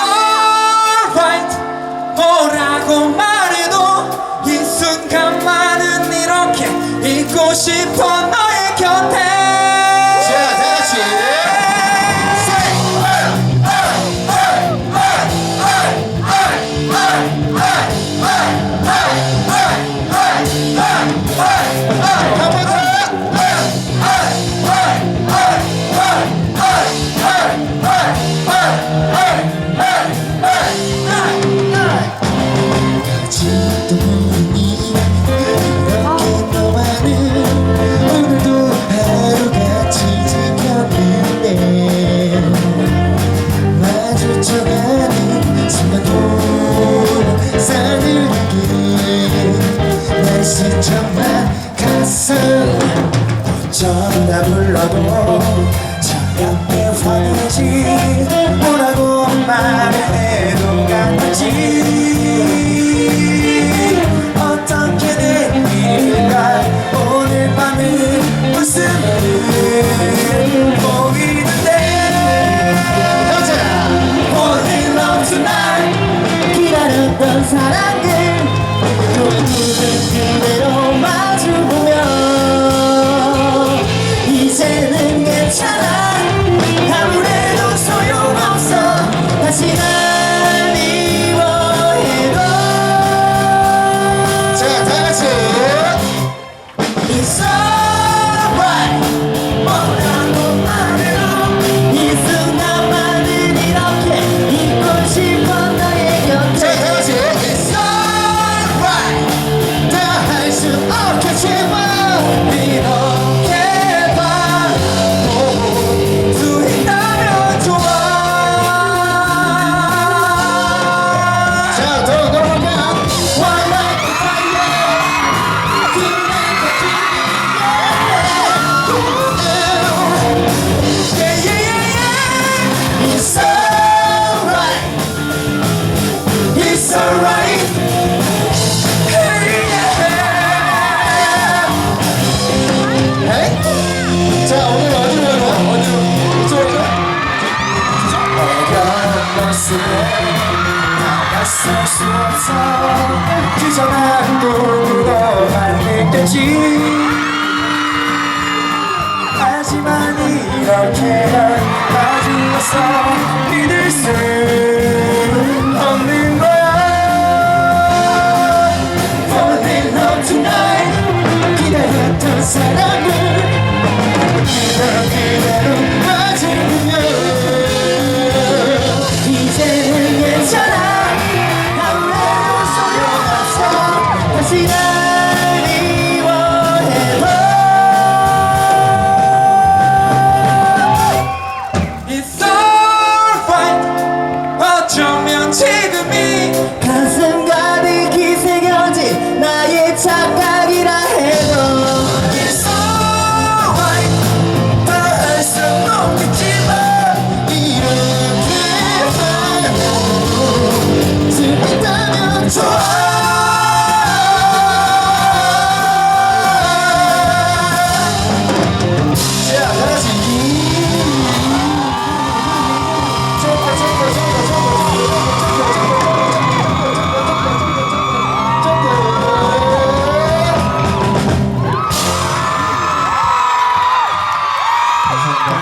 alright 뭐라고 말해도 이 순간만은 이렇게 있고 싶어 너의 곁에 자, 다 같이. 한번 날씨처럼 가서 어쩌다 불러도 차갑게 화내지 뭐라고 말해도 가끔씩 어떻게 된 일일까 오늘 밤은 웃음을 보이는데 in love tonight 기다렸던 사랑을 나갔을 수 없어 그저 난 누구도 느꼈지 하지만 이렇게 널 마주해서 믿을 수